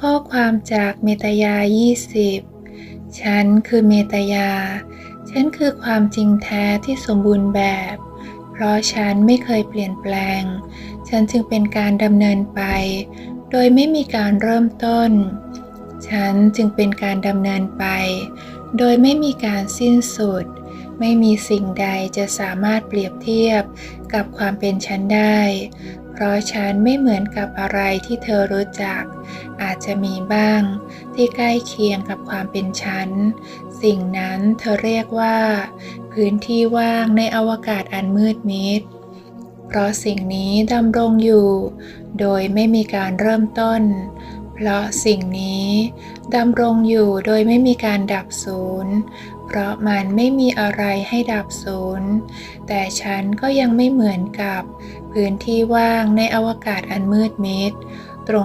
ข้อความจากเมตยา 20 ฉันคือเมตยา ฉันคือความจริงแท้ที่สมบูรณ์แบบ เพราะฉันไม่เคยเปลี่ยนแปลง ฉันจึงเป็นการดำเนินไป โดยไม่มีการเริ่มต้น ฉันจึงเป็นการดำเนินไป โดยไม่มีการสิ้นสุด ไม่มีสิ่งใดจะสามารถเปรียบเทียบกับความเป็นฉันได้ เพราะฉันไม่เหมือนกับอะไรที่เธอรู้จัก อาจจะมีบ้างที่ใกล้เคียงกับความเป็นฉัน สิ่งนั้นเธอเรียกว่า พื้นที่ว่างในอวกาศอันมืดมิด เพราะสิ่งนี้ดำรงอยู่ โดยไม่มีการเริ่มต้น เพราะสิ่งนี้ดำรงอยู่โดยไม่มีการดับศูนย์ เพราะมันไม่มีอะไรให้ดับศูนย์ แต่ฉันก็ยังไม่เหมือนกับ พื้นที่ว่างในอวกาศอันมืดมิดตรง